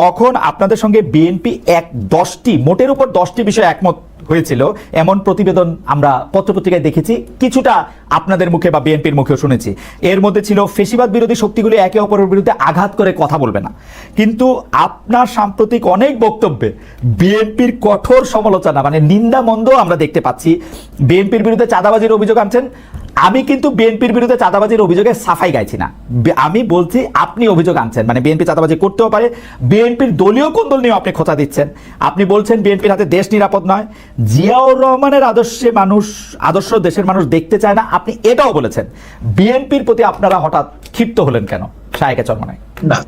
তখন আপনাদের সঙ্গে বিএনপি এক দশটি মোটের উপর দশটি বিষয় একমত হয়েছিল। এমন প্রতিবেদন আমরা পত্রপত্রিকায় দেখেছি। কিছুটা আপনাদের মুখে বা বিএনপির মুখেও শুনেছি। এর মধ্যে ছিল, ফেসিবাদ বিরোধী শক্তিগুলি একে অপরের বিরুদ্ধে আঘাত করে কথা বলবে না। কিন্তু আপনার সাম্প্রতিক অনেক বক্তব্যে বিএনপির কঠোর সমালোচনা মানে নিন্দা মন্দ আমরা দেখতে পাচ্ছি। বিএনপির বিরুদ্ধে চাঁদাবাজির অভিযোগ আনছেন। আমি কিন্তু বিএনপির বিরুদ্ধে চাঁদাবাজির অভিযোগে সাফাই গাইছি না। আমি বলছি, আপনি অভিযোগ আনছেন। মানে বিএনপি চাঁদাবাজি করতেও পারে। বিএনপির দলীয় কোন্দল নিয়েও আপনি খোঁচা দিচ্ছেন। আপনি বলছেন, বিএনপির হাতে দেশ নিরাপদ নয়। জিয়াউর রহমানের আদর্শে মানুষ আদর্শ দেশের মানুষ দেখতে চায় না। আপনি এটাও বলেছেন। বিএনপির প্রতি আপনারা হঠাৎ ক্ষিপ্ত হলেন কেন? শায়কে চরমনায়। না।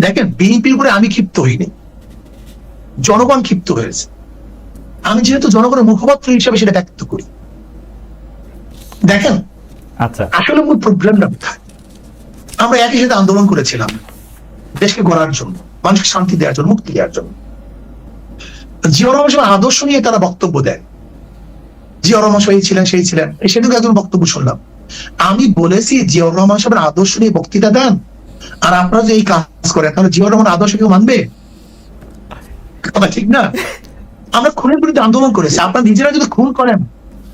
দেখেন বিএনপির উপরে আমি ক্ষিপ্ত হইনি। জনগণ ক্ষিপ্ত হয়েছে। আমি যেহেতু জনগণের মুখপাত্র হিসেবে সেটা ব্যক্ত করি। দেখেন আচ্ছা। আসলে মূল প্রবলেমটা কোথায়? আমরা একই সাথে আন্দোলন করেছিলাম। দেশকে গড়ার জন্য মানুষকে শান্তি দেওয়ার জন্য মুক্তি দেওয়ার জন্য। জিয়র রহমান আদর্শ নিয়ে তারা বক্তব্য দেয়। জিয়র রহমান এই ছিলেন সেই ছিলেন। সেদিকে একজন বক্তব্য শুনলাম। আমি বলেছি জিয়র রহমান সাহেবের আদর্শ নিয়ে বক্তৃতা দেন। আর আপনারা যে এই কাজ করেন তাহলে জিয়র রহমান আদর্শ কেউ মানবে? কথা ঠিক না? আমরা খুনের বিরুদ্ধে আন্দোলন করেছি। আপনারা নিজেরা যদি খুন করেন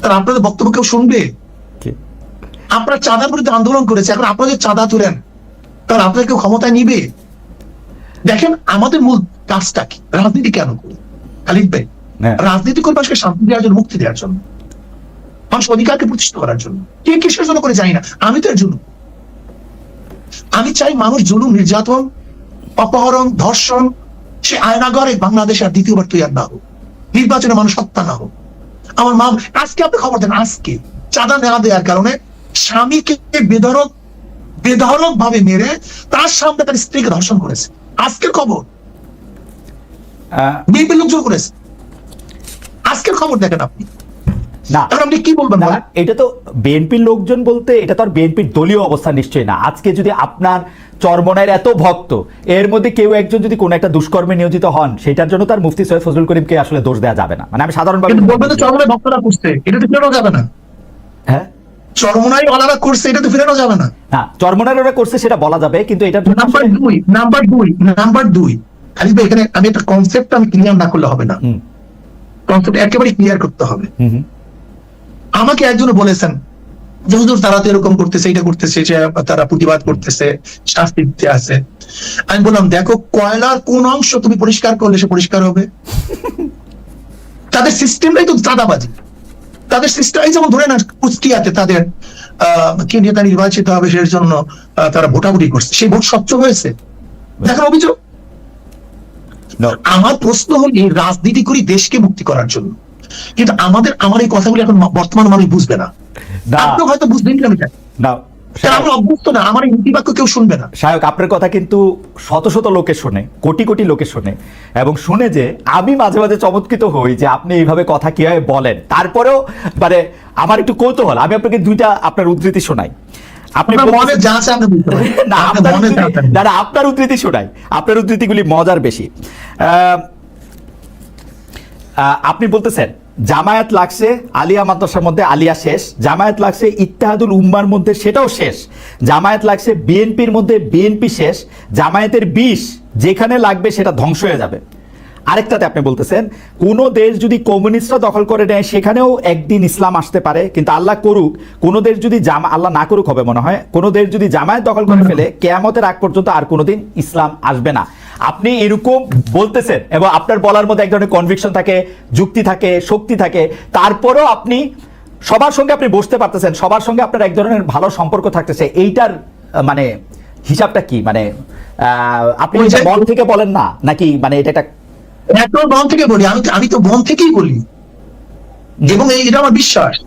তাহলে আপনাদের বক্তব্য কেউ শুনবে? আপনারা চাঁদার বিরুদ্ধে আন্দোলন করেছে। এখন আপনারা যে চাঁদা তুলেন তাহলে আপনাদের কেউ ক্ষমতায় নিবে? দেখেন আমাদের মূল কাজটা কি? রাজনীতি কেন করি? খালিদ ভাই হ্যাঁ। রাজনীতি করে মানুষকে শান্তি দেওয়ার জন্য মুক্তি দেওয়ার জন্য। মানুষ অধিকারকে প্রতিষ্ঠিত করার জন্য। কে কিসের জন্য করে জানি না। আমি তো এর জন্য আমি চাই মানুষ জুলুম নির্যাতন অপহরণ ধর্ষণ সে আয়নাগরে বাংলাদেশ আর দ্বিতীয়বার তৈরি না হোক। নির্বাচনে মানুষ হত্যা না হোক। আমার মা আজকে আপনি খবর দেন আজকে। চাঁদা নেওয়া দেওয়ার কারণে স্বামীকে বেধরক বেধরক ভাবে মেরে তার সামনে তার স্ত্রীকে ধর্ষণ করেছে। আজকের খবর। আহ, বিএনপি লোকজন করেছে। আজকের খবর দেখেন আপনি। না। আপনি কি বলবেন এটা তো বিএনপির লোকজন বলতে এটা তো আর বিএনপির দলীয় অবস্থা নিশ্চয়ই না। আজকে যদি আপনার চরমনায়ের এত ভক্ত এর মধ্যে কেউ একজন যদি কোনো একটা দুষ্কর্মে নিয়োজিত হন সেটার জন্য তার মুফতি সৈয়দ ফজলুল করিমকে আসলে দোষ দেওয়া যাবে না। মানে আমি সাধারণভাবে বলবেন চরমনায় ভক্তরা করছে এটা তো ফেরানো যাবে না। হ্যাঁ? চরমনায় ওলারা করছে এটা তো ফেরানো যাবে না। না চরমনায়ের ওরা করছে সেটা বলা যাবে কিন্তু এটা নাম্বার দুই নাম্বার দুই নাম্বার দুই। ভাই এখানে আমি একটা কনসেপ্ট আমি ক্লিয়ার না করলে হবে না। কনসেপ্ট একেবারে ক্লিয়ার করতে হবে। আমাকে একজন বলেছেন যে হুজুর তারা তো এরকম করতেছে এটা করতেছে সে তারা প্রতিবাদ করতেছে শাস্তি দিতে আছে আমি বললাম দেখো কয়লার কোন অংশ তুমি পরিষ্কার করলে সে পরিষ্কার হবে। তাদের সিস্টেমটাই তো চাঁদাবাজি। তাদের সিস্টেম এই যেমন ধরে না কুষ্টিয়াতে তাদের আহ কি নেতা নির্বাচিত হবে সেই জন্য তারা ভোটাভুটি করছে। সেই ভোট স্বচ্ছ হয়েছে। দেখার অভিযোগ. আমার প্রশ্ন হল এই রাজনীতি করি দেশকে মুক্তি করার জন্য। কিন্তু আমাদের আমার এই কথাগুলি এখন বর্তমান মানুষ বুঝবে না। আপনি হয়তো বুঝবেন কি আমি জানি না। কারণ আমরা অভ্যস্ত না আমার নীতিবাক্য কেউ শুনবে না। সায়ক আপনার কথা কিন্তু শত শত লোকে শোনে কোটি কোটি লোকে শোনে এবং শুনে যে আমি মাঝে মাঝে চমৎকৃত হই যে আপনি এইভাবে কথা কীভাবে বলেন। তারপরেও মানে আমার একটু কৌতূহল আমি আপনাকে দুইটা আপনার উদ্ধৃতি শোনাই। আপনার উদ্ধৃতি- শোনাই। আপনার উদ্ধৃতিগুলি মজার বেশি। আপনি বলতেছেন জামায়াত লাগছে আলিয়া মাদ্রাসার মধ্যে আলিয়া শেষ জামায়াত লাগছে ইত্তেহাদুল উম্মার মধ্যে সেটাও শেষ জামায়াত লাগছে বিএনপির মধ্যে বিএনপি শেষ জামায়াতের বিষ যেখানে লাগবে সেটা ধ্বংস হয়ে যাবে। আরেকটাতে আপনি বলতেছেন কোনো দেশ যদি কমিউনিস্টরা দখল করে নেয় সেখানেও একদিন ইসলাম আসতে পারে কিন্তু আল্লাহ করুক কোনো দেশ যদি জামা আল্লাহ না করুক হবে মনে হয় কোন দেশ যদি জামায়াত দখল করে ফেলে কেয়ামতের আগ পর্যন্ত আর কোনোদিন ইসলাম আসবে না। আপনি এরকম বলতেছেন এবং আপনার বলার মধ্যে এক ধরনের কনভিকশন থাকে যুক্তি থাকে শক্তি থাকে তারপরেও আপনি সবার সঙ্গে আপনি বসতে পারতেছেন সবার সঙ্গে আপনার এক ধরনের ভালো সম্পর্ক থাকতেছে এইটার মানে হিসাবটা কি? মানে আহ, আপনি মন থেকে বলেন না? নাকি মানে এটা একটা একদম মন থেকে বলি আমি আমি তো মন থেকেই বলি। এবং এটা আমার বিশ্বাস।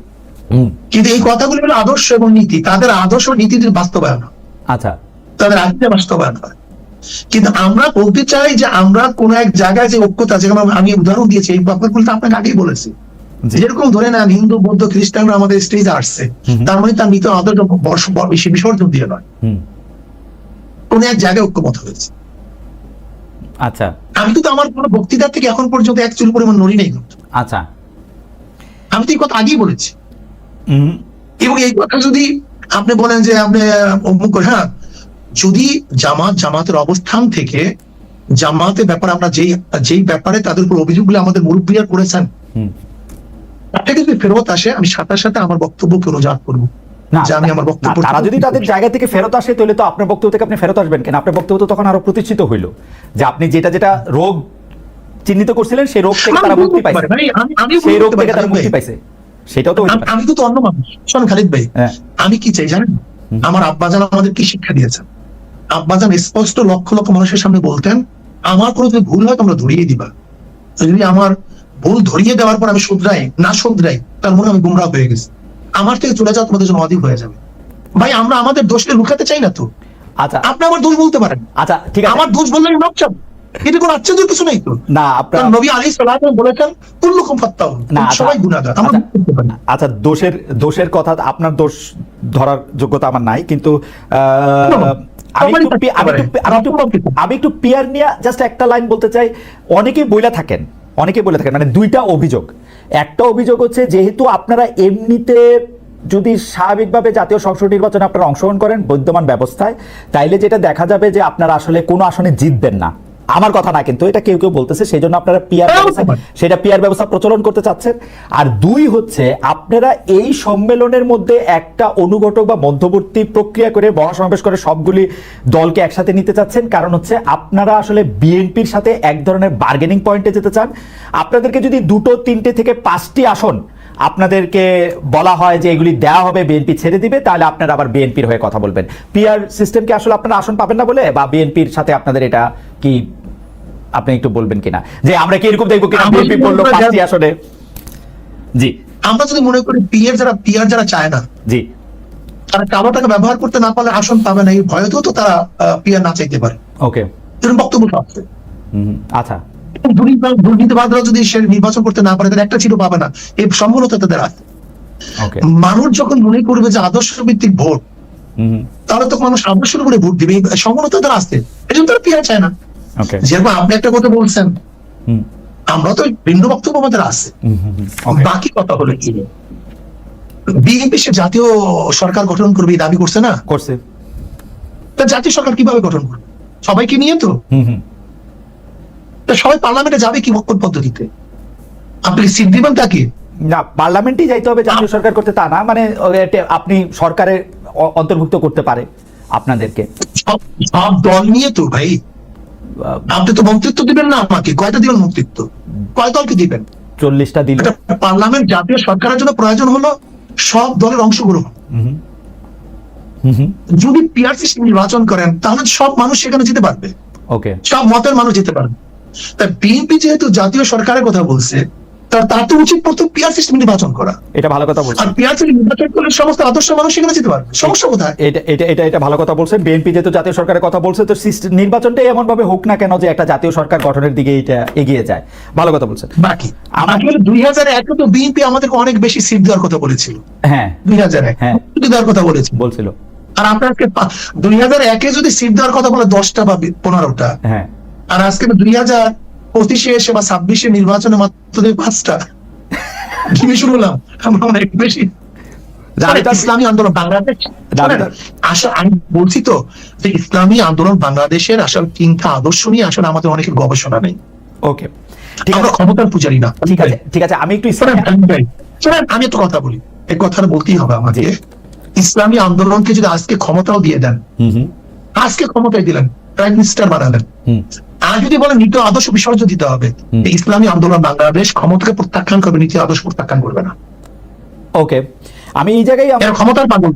কিন্তু এই কথাগুলি হলো আদর্শ এবং নীতি। তাদের আদর্শ বাস্তবায়ন। আচ্ছা। তাদের আজকে বাস্তবায়ন হয়। কিন্তু আমরা বলতে চাই যে আমরা কোন এক জায়গায় যে ঐক্যতা যেমন আমি উদাহরণ দিয়েছি এই ব্যাপারগুলো তো আপনাকে আগেই বলেছি। যেরকম ধরে নেন হিন্দু বৌদ্ধ খ্রিস্টানরা আমাদের স্টেজে আসছে তার মানে তার মৃত আদর্শ বিসর্জন দিয়ে নয়। কোন এক জায়গায় ঐক্যমত হয়েছে। আচ্ছা। আমি কিন্তু আমার কোনো বক্তৃতা থেকে এখন পর্যন্ত এক চুল পরিমাণ নড়ি নেই। আচ্ছা। আমি তো এই কথা আগেই বলেছি। এবং এই কথা যদি আপনি বলেন যে আপনি অমুক হ্যাঁ যদি জামাত জামাতের অবস্থান থেকে জামাতের ব্যাপারে আমরা যেই যেই ব্যাপারে তাদের উপর অভিযোগগুলো আমাদের মুরব্বীরা করেছেন। তার থেকে যদি ফেরত আসে আমি সাথে সাথে আমার বক্তব্যকে অনুযাত করব। না যে আমি আমার না, বক্তব্য তারা যদি তাদের জায়গা থেকে ফেরত আসে তাহলে তো আপনার বক্তব্য থেকে আপনি ফেরত আসবেন কেন? আপনার বক্তব্য তো তখন আরও প্রতিষ্ঠিত হইল। যে আপনি যেটা যেটা রোগ চিহ্নিত করছিলেন সেই রোগ থেকে আমি তারা মুক্তি পাইছে। সেই রোগ থেকে তারা মুক্তি পাইছে। সেটাও তো আমি- কিন্তু অন্য মানুষ। শোন খালিদ ভাই হ্যাঁ। আমি কি চাই জানেন? আমার আব্বাজান আমাদের কি শিক্ষা দিয়েছেন? আব্বাজান স্পষ্ট লক্ষ লক্ষ মানুষের সামনে বলতেন আমার কোনো যদি ভুল হয় তোমরা ধরিয়ে দিবা। যদি আমার ভুল ধরিয়ে দেওয়ার পর আমি শুধরাই না শুধরাই তার মনে আমি গুমরাহ হয়ে গেছি। আমার থেকে চলে যাওয়া তোমাদের জন্য অধিক হয়ে যাবে। ভাই আমরা আমাদের দোষকে লুকাতে চাই না তো। আচ্ছা। আপনি আমার দোষ বলতে পারেন। আচ্ছা ঠিক আছে। আমার দোষ বললে আমি মাপ চাবো এটা কোনো আশ্চর্যের কিছু নেই তো। না আপনার নবী আলী বলেছেন কুল্লুকুম ফাত্তাউন আচ্ছা। সবাই গুণাগার আমরা আচ্ছা। আচ্ছা দোষের দোষের কথা আপনার দোষ ধরার যোগ্যতা আমার নাই কিন্তু আহ, আমি একটু পিয়ার নিয়ে জাস্ট একটা লাইন বলতে চাই। অনেকেই বইলা থাকেন। অনেকেই বলে থাকেন। মানে দুইটা অভিযোগ। একটা অভিযোগ হচ্ছে, যেহেতু আপনারা এমনিতে যদি স্বাভাবিকভাবে জাতীয় সংসদ নির্বাচনে আপনারা অংশগ্রহণ করেন বৈদ্যমান ব্যবস্থায়, তাইলে যেটা দেখা যাবে যে আপনারা আসলে কোনো আসনে জিতবেন না। আমার কথা না কিন্তু এটা কেউ কেউ বলতেছে সেই জন্য আপনারা পিয়ার হ্যাঁ, পারে। সেটা পিয়ার ব্যবস্থা প্রচলন করতে চাচ্ছেন। আর দুই হচ্ছে আপনারা এই সম্মেলনের মধ্যে একটা অনুঘটক বা মধ্যবর্তী প্রক্রিয়া করে মহাসমাবেশ করে সবগুলি দলকে একসাথে নিতে চাচ্ছেন। কারণ হচ্ছে আপনারা আসলে বিএনপির সাথে এক ধরনের বার্গেনিং পয়েন্টে যেতে চান। আপনাদেরকে যদি দুটো তিনটে থেকে পাঁচটি আসন আপনাদেরকে বলা হয় যে এগুলি দেওয়া হবে বিএনপি ছেড়ে দিবে তাহলে আপনারা আবার বিএনপির হয়ে কথা বলবেন। পিআর সিস্টেমকে আসলে আপনারা আসন পাবেন না বলে? বা বিএনপির সাথে আপনাদের এটা কি আপনি একটু বলবেন কিনা? যে আমরা কি এরকম দেখব কিনা? বিএনপি বলল পাঁচটি আসনে। জি। আমরা যদি মনে করি পিয়ার যারা পিয়ার যারা চায় না জি। তারা কালো টাকা ব্যবহার করতে না পারলে আসন পাবে না এই ভয়তেও তো তারা পিয়ার না চাইতে পারে। ওকে। এরকম বক্তব্য আছে। আচ্ছা। দুর্নীতি- দুর্নীতিবাদরা যদি সে নির্বাচন করতে না পারে তাহলে একটা চিঠি পাবে না। এই সম্ভবত তাদের আছে। মানুষ যখন মনে করবে যে আদর্শ ভিত্তিক ভোট তাহলে তো মানুষ আদর্শের উপরে ভোট দিবে। এই সম্ভবত তাদের আসতে এই জন্য তারা পিয়ার চায় না। যেরকম আপনি একটা কথা বলছেন আমরা তো ভিন্ন বক্তব্য আমাদের আছে। বাকি কথা হলো কি? বিএনপি সে জাতীয় সরকার গঠন করবে দাবি করছে না? করছে। তা জাতীয় সরকার কীভাবে গঠন করবে? সবাইকে নিয়ে তো? তা সবাই পার্লামেন্টে যাবে কি কোন পদ্ধতিতে? আপনি সিট দিবেন তাকে? না পার্লামেন্টেই যাইতে হবে জাতীয় সরকার করতে তা না মানে আপনি সরকারে অন্তর্ভুক্ত করতে পারে আপনাদেরকে। সব দল নিয়ে তো ভাই। আপনি তো মন্ত্রিত্ব দিবেন না আমাকে। কয়টা দিবেন মন্ত্রিত্ব? কয় দলকে দিবেন? চল্লিশটা দিল। পার্লামেন্ট জাতীয় সরকারের জন্য প্রয়োজন হলো সব দলের অংশগ্রহণ। যদি পিআরসি নির্বাচন করেন তাহলে সব মানুষ সেখানে যেতে পারবে। ওকে। সব মতের মানুষ যেতে পারবে। তা বিএনপি যেহেতু জাতীয় সরকারের কথা বলছে তার তার তো উচিত প্রথম পিআর সিস্টেম নির্বাচন করা। এটা ভালো কথা আর পিআর সিস্টেম নির্বাচন করলে সমস্ত আদর্শ মানুষ সেখানে যেতে পারবে। সমস্যা কোথায়? এটা এটা এটা এটা ভালো কথা বলছেন। বিএনপি যেহেতু জাতীয় সরকারের কথা বলছে তো নির্বাচনটাই এমন ভাবে হোক না কেন যে একটা জাতীয় সরকার গঠনের দিকে এটা এগিয়ে যায়। ভালো কথা বলছেন। বাকি দুই হাজার একে তো বিএনপি আমাদেরকে অনেক বেশি সিট দেওয়ার কথা বলেছিল। হ্যাঁ। দুই হাজার এক হ্যাঁ। দেওয়ার কথা বলেছিল। বলছিল। আর আপনাকে দুই হাজার একে যদি সিট দেওয়ার কথা বলে দশটা বা পনেরোটা হ্যাঁ। আর আজকে দুই হাজার পঁচিশে এসে বা ছাব্বিশে নির্বাচনে মাত্র পাঁচটা। শুরু হলাম। আমরা অনেক বেশি। ইসলামী আন্দোলন বাংলাদেশ আমি বলছি তো যে ইসলামী আন্দোলন বাংলাদেশের আসলে চিন্তা আদর্শ নিয়ে আসলে আমাদের অনেকের গবেষণা নেই। ওকে। ঠিক আছে। ক্ষমতার পূজারি না। ঠিক আছে ঠিক আছে। আমি একটু আমি আমি একটা কথা বলি। এই কথাটা বলতেই হবে আমাকে। ইসলামী আন্দোলনকে যদি আজকে ক্ষমতাও দিয়ে দেন আজকে ক্ষমতায় দিলেন প্রাইম মিনিস্টার বানালেন। আর যদি বলেন নীতি আদর্শ বিসর্জন দিতে হবে ইসলামী আন্দোলন বাংলাদেশ ক্ষমতাকে প্রত্যাখ্যান করবে নীতি আদর্শ প্রত্যাখ্যান করবে না। ওকে আমি এই জায়গায় ক্ষমতার পাগল।